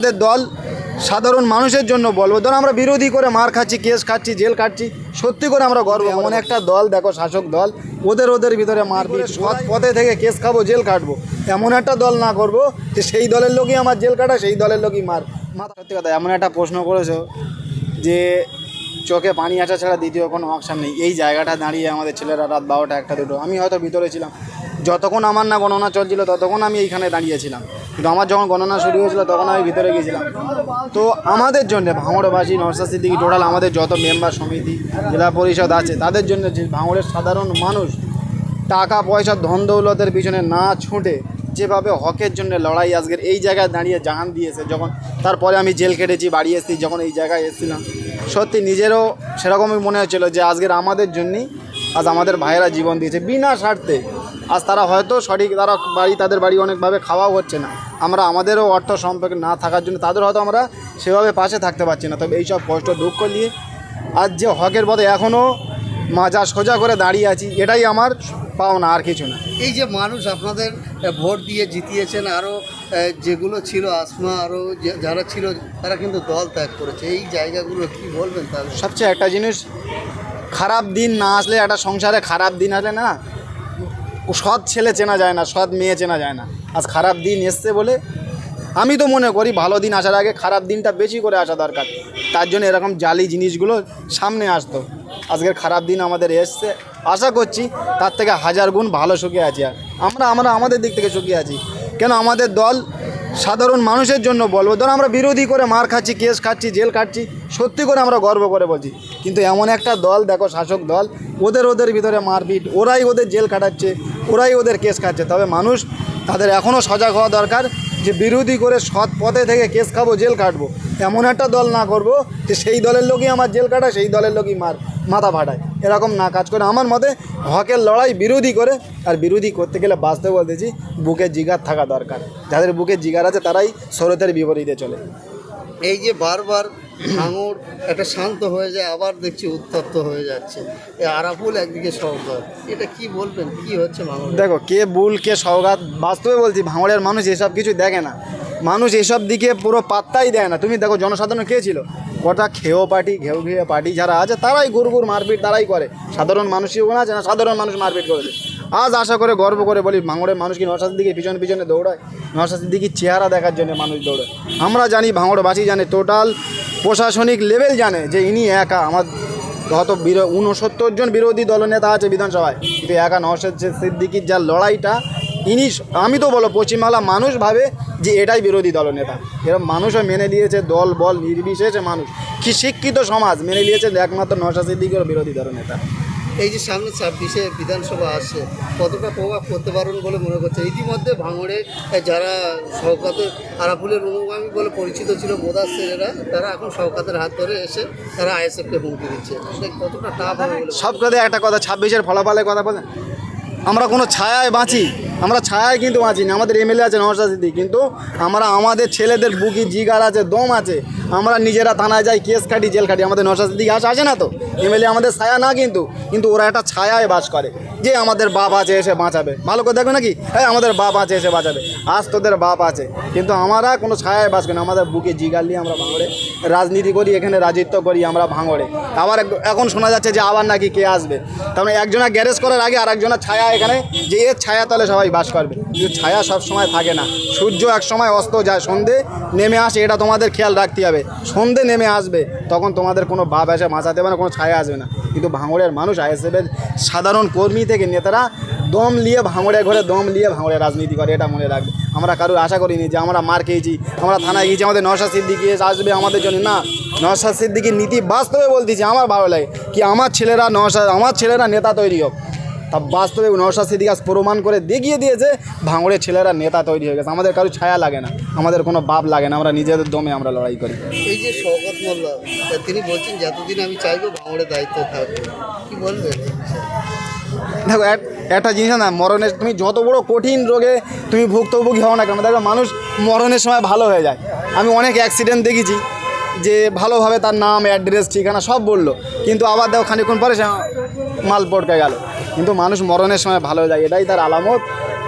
আমাদের দল সাধারণ মানুষের জন্য বলব। ধরো আমরা বিরোধী করে মার খাচ্ছি কেস খাচ্ছি জেল খাচ্ছি সত্যি করে আমরা গর্ব এমন একটা দল দেখো শাসক দল ওদের ওদের ভিতরে মারপিট সৎ পথে থেকে কেস খাব জেল কাটবো। এমন একটা দল না করব যে সেই দলের লোকই আমার জেল কাটা সেই দলের লোকই মার। মাথা সত্যি কথা এমন একটা প্রশ্ন করেছ যে চোখে পানি আসা ছাড়া দ্বিতীয় কোনো অপশান নেই। এই জায়গাটা দাঁড়িয়ে আমাদের ছেলেরা রাত বারোটা একটা দুটো। আমি হয়তো ভিতরে ছিলাম। যতক্ষণ আমার না গণনা চলছিল, ততক্ষণ আমি এইখানে দাঁড়িয়েছিলাম। কিন্তু আমার যখন গণনা শুরু হয়েছিল, তখন আমি ভিতরে গিয়েছিলাম তো আমাদের জন্য ভাঙড়বাসী, নরসা সিদ্দিকি টোটাল আমাদের যত মেম্বার সমিতি, জেলা পরিষদ আছে, তাদের জন্য যে ভাঙড়ের সাধারণ মানুষ, টাকা, পয়সা, ধন দৌলতের পিছনে না ছুটে যেভাবে হকের জন্য লড়াই আজকের এই জায়গায় দাঁড়িয়ে জাহান দিয়েছে, যখন তারপরে আমি জেল কেটেছি, বাড়ি এসেছি, যখন এই জায়গায় এসেছিলাম, সত্যি নিজেরও সেরকমই মনে হচ্ছিল যে আজকের আমাদের জন্যই আজ আমাদের ভাইয়েরা জীবন দিয়েছে। বিনা স্বার্থে আজ তারা হয়তো সঠিক তারা বাড়ি তাদের বাড়ি অনেকভাবে খাওয়াও হচ্ছে না। আমরা আমাদেরও অর্থ সম্পর্কে না থাকার জন্য তাদের হয়তো আমরা সেভাবে পাশে থাকতে পারছি না। তবে এইসব কষ্ট দুঃখ নিয়ে আজ যে হকের পথে এখনও মাজা সোজা করে দাঁড়িয়ে আছি এটাই আমার পাওনা আর কিছু না। এই যে মানুষ আপনাদের ভোট দিয়ে জিতিয়েছেন আরও যেগুলো ছিল আসমা আরও যারা ছিল তারা কিন্তু দল ত্যাগ করেছে। এই জায়গাগুলো কি বলবেন তাহলে? সবচেয়ে একটা জিনিস খারাপ দিন না আসলে একটা সংসারে খারাপ দিন আসলে না সৎ ছেলে চেনা যায় না, সৎ মেয়ে চেনা যায় না। আজ খারাপ দিন এসছে বলে আমি তো মনে করি ভালো দিন আসার আগে খারাপ দিনটা বেশি করে আসা দরকার। তার জন্য এরকম জালি জিনিসগুলো সামনে আসতো। আজকের খারাপ দিন আমাদের এসছে। আশা করছি তার থেকে হাজার গুণ ভালো সুখে আছি আর। আমরা আমরা আমাদের দিক থেকে সুখী আছি। কেন আমাদের দল সাধারণ মানুষের জন্য বলব। ধরো আমরা বিরোধী করে মার খাচ্ছি, কেস খাচ্ছি, জেল খাচ্ছি, সত্যি করে আমরা গর্ব করে বলছি। কিন্তু এমন একটা দল, দেখো শাসক দল, ওদের ওদের ভিতরে মারপিট, ওরাই ওদের জেল কাটাচ্ছে ওরাই ওদের কেস খাচ্ছে। তবে মানুষ তাদের এখনও সজাগ হওয়া দরকার যে বিরোধী করে সৎ পথে থেকে কেস খাব, জেল কাটবো। এমন একটা দল না করব যে সেই দলের লোকই আমার জেল কাটা সেই দলের লোকই মার, মাথা ফাটায়। এরকম না কাজ করে। আমার মতে হকের লড়াই বিরোধী করে আর বিরোধী করতে গেলে বাঁচতে বলতেছি বুকে জিগার থাকা দরকার। যাদের বুকে জিগার আছে তারাই শরতের বিপরীতে চলে। এই যে বারবার ভাঙর একটা শান্ত হয়ে যায় আবার দেখছি উত্তপ্ত হয়ে যাচ্ছে। এই আরাফুল একদিকে সহকার এটা কি বলবেন? কি হচ্ছে ভাঙর দেখো কে বুল কে সৌগাত বাস্তবে বলছি ভাঙড়ের মানুষ এসব কিছু দেখে না। মানুষ এসব দিকে পুরো পাত্তাই দেয় না। তুমি দেখো জনসাধারণ কে ছিল? কটা খেয়েও পার্টি, ঘেউ ঘেয়ে পার্টি যারা আছে, তারাই গুরগুর মারপিট, তারাই করে। সাধারণ মানুষই ওখানে আছে না সাধারণ মানুষ মারপিট করেছে আজ আশা করে, গর্ব করে বলি, ভাঙড়ের মানুষ কি নশার দিকে পিছনে পিছনে দৌড়ায়? নশার দিকে চেহারা দেখার জন্য মানুষ দৌড়ায়। আমরা জানি ভাঙড়বাসী জানে, টোটাল প্রশাসনিক লেভেল জানে যে ইনি একা। আমার বিরো উনসত্তর জন বিরোধী দলনেতা আছে বিধানসভায়। কিন্তু একা নওশেদ সিদ্দিকির যা লড়াইটা ইনি আমি তো বলো পশ্চিমবাংলা মানুষ ভাবে যে এটাই বিরোধী দলনেতা এরকম মানুষও মেনে নিয়েছে দল বল নির্বিশেষে মানুষ। কি শিক্ষিত সমাজ মেনে নিয়েছে একমাত্র নওশাদ সিদ্দিকের বিরোধী দলনেতা এই যে সামনে ছাব্বিশে বিধানসভা আসছে কতটা প্রভাব করতে পারবেন বলে মনে করছে? ইতিমধ্যে ভাঙড়ে যারা শওকাতের আরাফুলের অনুগামী বলে পরিচিত ছিল বোদাসেরা তারা এখন শওকাতের হাত ধরে এসে তারা আইএসএফকে হুমকি দিচ্ছে। কতটা টাফ হবে সব কথা একটা কথা ছাব্বিশের ফলাফলের কথা বলেন। আমরা কোনো ছায়ায় বাঁচি? আমরা ছায়ায় কিন্তু বাঁচি না, আমাদের এমএলএ আছে, নওশাদ সিদ্দিক। কিন্তু আমরা আমাদের ছেলেদের বুকি জিগার আছে, দম আছে। আমরা নিজেরা থানায় যাই, কেস কাটি, জেল কাটি, আমাদের নওশাদ সিদ্দিক আসে আসে না তো? এমএলএ আমাদের ছায়া না কিন্তু কিন্তু ওরা একটা ছায়ায় বাস করে। যে আমাদের বাপ আছে, এসে বাঁচাবে। ভালো করে দেখবে নাকি? হ্যাঁ আমাদের বাপ আছে, এসে বাঁচাবে। আজ তোদের বাপ আছে। কিন্তু আমরা কোনো ছায়ায় বাস করি না, আমাদের বুকে জিগার নিয়ে আমরা ভাঙড়ে। রাজনীতি করি, এখানে রাজত্ব করি, আমরা ভাঙড়ে। আবার এখন শোনা যাচ্ছে যে আবার নাকি কে আসবে। তার মানে একজনা গ্যারেজ করার আগে আর একজনা ছায়া এখানে, যে এর ছায়া তলে সবাই বাস করবে। কিন্তু ছায়া সব সময় থাকে না। সূর্য এক সময় অস্ত যায়, সন্ধে নেমে আসে, এটা তোমাদের খেয়াল রাখতে হবে। সন্ধে নেমে আসবে, তখন তোমাদের কোনো ভাব এসে বাঁচাতে হবে না, কোনো ছায়া আসবে না। কিন্তু ভাঙড়ের মানুষ আইএসএফের সাধারণ কর্মী থেকে নেতারা দম নিয়ে ভাঙড়ে ঘরে, দম নিয়ে ভাঙড়ে রাজনীতি করে, এটা মনে রাখবে। আমরা কারোর আশা করিনি যে আমরা মার খেয়েছি, আমরা থানায় গিয়েছি, আমাদের নশা সিদ্দিকি আসবে আমাদের জন্য। না নশা সিদ্দিকির নীতি বাস্তবে বলতেছি, আমার ভালো লাগে কি আমার ছেলেরা নশা আমার ছেলেরা নেতা তৈরি হোক। তা বাস্তবে নশা সিদ্দিক আজ প্রমাণ করে দেখিয়ে দিয়েছে ভাঙড়ের ছেলেরা নেতা তৈরি হয়ে গেছে। আমাদের কারও ছায়া লাগে না। আমাদের কোনো বাপ লাগে না। আমরা নিজেদের দমে আমরা লড়াই করি। এই যে শওকত মোল্লা তিনি বলছেন যতদিন আমি চাইব ভাঙড়ে দায়িত্ব থাকবে। কি বলবেন? দেখো এক- একটা জিনিস না মরণের তুমি যত বড় কঠিন রোগে তুমি ভুক্তভোগী হও না কেন দেখো মানুষ মরণের সময় ভালো হয়ে যায়। আমি অনেক অ্যাক্সিডেন্ট দেখেছি যে ভালোভাবে তার নাম অ্যাড্রেস ঠিকানা সব বলল। কিন্তু আবার দেখো খানিক্ষণ পরে সে মাল পটকে গেল। কিন্তু মানুষ মরণের সময় ভালো হয়ে যায়। এটাই তার আলামত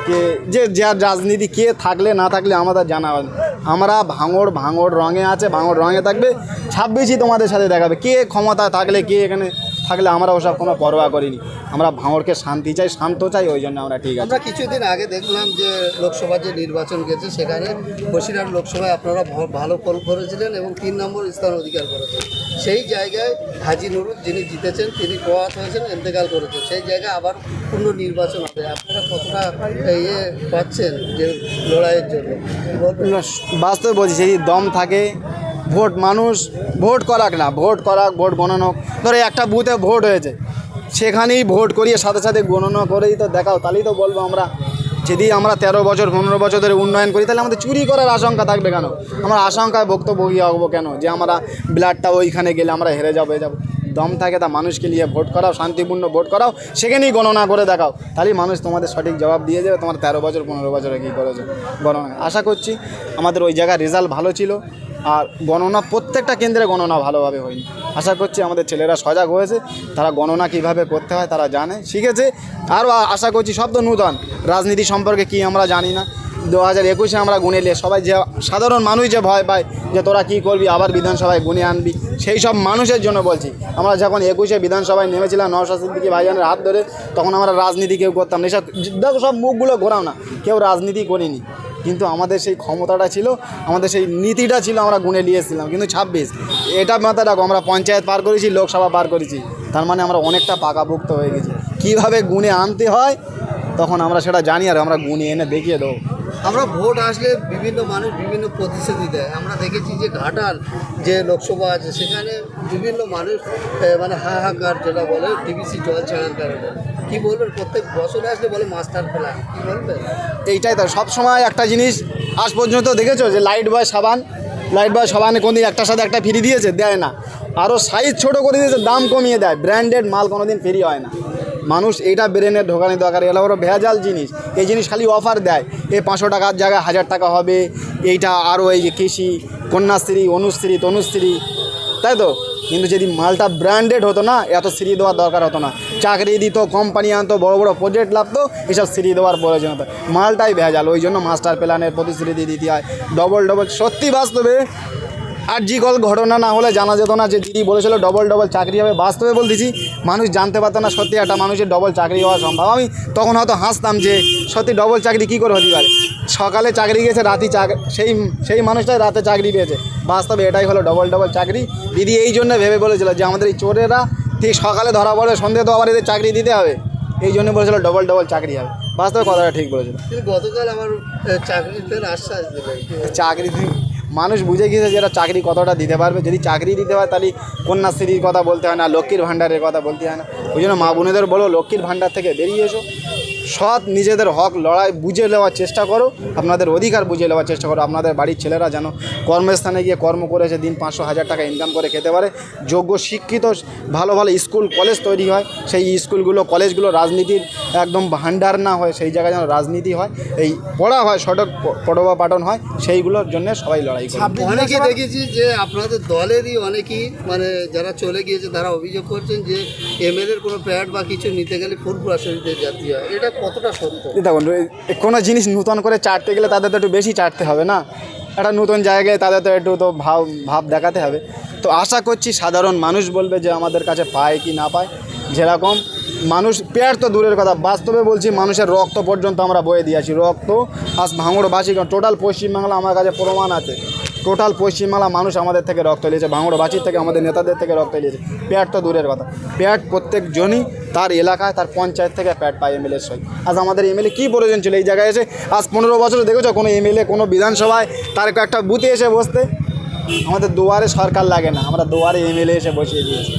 কে, যে যার রাজনীতি কে থাকলে না থাকলে আমাদের জানা আমরা ভাঙড় ভাঙড় রঙে আছে, ভাঙড় রঙে থাকবে, ছাব্বিশই তোমাদের সাথে দেখাবে। কে ক্ষমতা থাকলে কে এখানে থাকলে আমরা ওসব কোনো পরোয়া করিনি। আমরা ভাঙড়কে শান্তি চাই শান্ত চাই ওই জন্য আমরা ঠিক আছে। আমরা কিছুদিন আগে দেখলাম যে লোকসভা যে নির্বাচন গেছে সেখানে বসিরহাট লোকসভায় আপনারা ভালো ফল করেছিলেন এবং তিন নম্বর স্থান অধিকার করেছেন। সেই জায়গায় হাজি নুরুল যিনি জিতেছেন তিনি প্রয়াত হয়েছেন ইন্তেকাল করেছেন। সেই জায়গায় আবার পূর্ণ নির্বাচন হবে। আপনারা কতটা ইয়ে পাচ্ছেন যে লড়াইয়ের জন্য? বাস্তবে বলছি যদি দম থাকে ভোট মানুষ ভোট করাক না, ভোট করাক, ভোট গণনা হোক। ধরো একটা বুথে ভোট হয়েছে, সেখানেই ভোট করিয়ে সাথে সাথে গণনা করেই তো দেখাও। তাহলেই তো বলব আমরা, যদি আমরা তেরো বছর, পনেরো বছর ধরে উন্নয়ন করি, তাহলে আমাদের চুরি করার আশঙ্কা থাকবে কেন? আমরা আশঙ্কায় গিয়ে হব কেন? যে আমরা ব্লাডটা ওইখানে গেলে আমরা হেরে যাব যাব। দম থাকে তা মানুষকে নিয়ে ভোট করাও, শান্তিপূর্ণ ভোট করাও, সেখানেই গণনা করে দেখাও। তাহলেই মানুষ তোমাদের সঠিক জবাব দিয়ে যাবে তোমার তেরো বছর, পনেরো বছরে কী করেছ? গণনা। আশা করছি আমাদের ওই জায়গার রেজাল্ট ভালো ছিল। আর গণনা প্রত্যেকটা কেন্দ্রে গণনা ভালোভাবে হয়নি। আশা করছি আমাদের ছেলেরা সজাগ হয়েছে, তারা গণনা কীভাবে করতে হয় তারা জানে। শিখেছে, আরও আশা করছি সব তো নূতন। রাজনীতি সম্পর্কে কি আমরা জানি না। দু হাজার একুশে আমরা গুনে নিয়ে, সবাই যে সাধারণ মানুষ যে ভয় পায় যে তোরা কী করবি, আবার বিধানসভায় গুনে আনবি, সেই সব মানুষের জন্য বলছি। আমরা যখন একুশে বিধানসভায় নেমেছিলাম, নওশাদ সিদ্দিকি ভাইজানের হাত ধরে, তখন আমরা রাজনীতি কেউ করতাম না। এসব দেখো সব মুখগুলো ঘোরাও না। কেউ রাজনীতি করিনি। কিন্তু আমাদের সেই ক্ষমতাটা ছিল, আমাদের সেই নীতিটা ছিল আমরা গুনে নিয়েছিলাম কিন্তু ছাব্বিশ, এটা মাথা রাখো, আমরা পঞ্চায়েত পার করেছি, লোকসভা পার করেছি। তার মানে আমরা অনেকটা পাকাভুক্ত হয়ে গেছি। কীভাবে গুনে আনতে হয়, তখন আমরা সেটা জানি আর আমরা গুনে এনে দেখিয়ে দেবো। আমরা ভোট আসলে বিভিন্ন মানুষ বিভিন্ন প্রতিশ্রুতি দেয়। আমরা দেখেছি যে ঘাটাল যে লোকসভা আছে, সেখানে বিভিন্ন মানুষ মানে হাহাকার যেটা বলে ডিবিসি জল ছাড়ার কারণে। কি বলবেন? প্রত্যেক বছরে আসলে বলে মাস্টার ফেলা কি বলবেন? এইটাই তো, সব সময় একটা জিনিস আজ পর্যন্ত দেখেছ যে লাইট বয় সাবান? লাইট বয় সাবানে কোনো দিন একটার সাথে একটা ফ্রি দিয়েছে? দেয় না। আরও সাইজ ছোট করে দিয়েছে, দাম কমিয়ে দেয়। ব্র্যান্ডেড মাল কোনো দিন ফ্রি হয় না। মানুষ এইটা ব্রেনে ঢোকানি দরকার, এগুলো ওরা ভেজাল জিনিস। এই জিনিস খালি অফার দেয়। এ পাঁচশো টাকার জায়গায় হাজার টাকা হবে, এইটা আরও এই যে কৃষি, কন্যাশ্রী, অনুশ্রী, তনুশ্রী তাই তো? কিন্তু যদি মালটা ব্র্যান্ডেড হতো না, এত সিঁড়ি দেওয়ার দরকার হতো না। চাকরি দিত কোম্পানি আনতো, বড় বড় প্রজেক্ট লাগতো, এসব সিঁড়ি দেওয়ার প্রয়োজন হতো। মালটাই ভেজাল, ওই জন্য মাস্টার প্ল্যানের প্রতিশ্রুতি দিতে হয়। ডবল ডবল সত্যি বাস্তবে আর জি কল ঘটনা না হলে জানা যেত না যে দিদি বলেছিল ডবল ডবল চাকরি হবে। বাস্তবে বলতেছি মানুষ জানতে পারতো না সত্যি একটা মানুষের ডবল চাকরি হওয়া সম্ভব। আমি তখন হয়তো হাসতাম যে সত্যি ডবল চাকরি কী করে হতে পারে? সকালে চাকরি গেছে রাতি চাকরি সেই সেই মানুষটাই রাতে চাকরি পেয়েছে। বাস্তবে এটাই হলো ডবল ডবল চাকরি। দিদি এই জন্য ভেবে বলেছিল যে আমাদের এই চোরেরা ঠিক সকালে ধরা পড়ে সন্ধ্যে তো আবার এদের চাকরি দিতে হবে। এই জন্য বলেছিল ডবল ডবল চাকরি হবে। বাস্তবে কথাটা ঠিক বলেছিল। গতকাল আমার চাকরি চাকরি মানুষ বুঝে গিয়েছে যে এরা চাকরি কতটা দিতে পারবে। যদি চাকরি দিতে পারে, তাহলে কন্যাশ্রীর কথা বলতে হয় না, লক্ষ্মীর ভাণ্ডারের কথা বলতে হয় না। ওই জন্য মা বোনেদের বলো, লক্ষ্মীর ভাণ্ডার থেকে বেরিয়ে এসো। সৎ নিজেদের হক লড়াই বুঝে নেওয়ার চেষ্টা করো আপনাদের অধিকার বুঝে নেওয়ার চেষ্টা করো আপনাদের বাড়ির ছেলেরা যেন কর্মস্থানে গিয়ে কর্ম করেছে দিন পাঁচশো হাজার টাকা ইনকাম করে খেতে পারে। যোগ্য শিক্ষিত ভালো ভালো স্কুল কলেজ তৈরি হয় সেই স্কুলগুলো কলেজগুলো রাজনীতির একদম ভাণ্ডার না হয় সেই জায়গায় যেন রাজনীতি হয় এই পড়া হয় সড়ক পড়বা পাঠন হয় সেইগুলোর জন্য সবাই লড়াই করে। অনেকে দেখেছি যে আপনাদের দলেরই অনেকেই মানে যারা চলে গিয়েছে তারা অভিযোগ করছেন যে এমএলএর কোনো প্যাড বা কিছু নিতে গেলে ফুরফুরা শরীরের জাতি হয়। এটা কতটা সত্য? দেখুন কোনো জিনিস নূতন করে চাটতে গেলে তাদের তো একটু বেশি চাটতে হবে না? একটা নতুন জায়গায় তাদের তো একটু তো ভাব ভাব দেখাতে হবে। তো আশা করছি সাধারণ মানুষ বলবে যে আমাদের কাছে পায় কি না পায়। যেরকম মানুষ, পেয়ার তো দূরের কথা, বাস্তবে বলছি মানুষের রক্ত পর্যন্ত আমরা বয়ে দিয়েছি রক্ত আজ ভাঙড়বাসী টোটাল পশ্চিমবাংলা আমার কাছে প্রমাণ আছে। টোটাল পশ্চিমবাংলা মানুষ আমাদের থেকে রক্ত নিয়েছে ভাঙড়বাসীর থেকে, আমাদের নেতাদের থেকে রক্ত লিয়েছে প্যাট তো দূরের কথা। প্যাট প্রত্যেকজনই তার এলাকায়, তার পঞ্চায়েত থেকে প্যাট পায় এমএলএ সঙ্গে আজ আমাদের এমএলএ কী প্রয়োজন ছিল এই জায়গায় এসে? আজ পনেরো বছর দেখেছ কোনো এমএলএ কোনো বিধানসভায় তার একটা বুথে এসে বসতে? আমাদের দুয়ারে সরকার লাগে না, আমরা দুয়ারে এমএলএ এসে বসিয়ে দিয়েছি।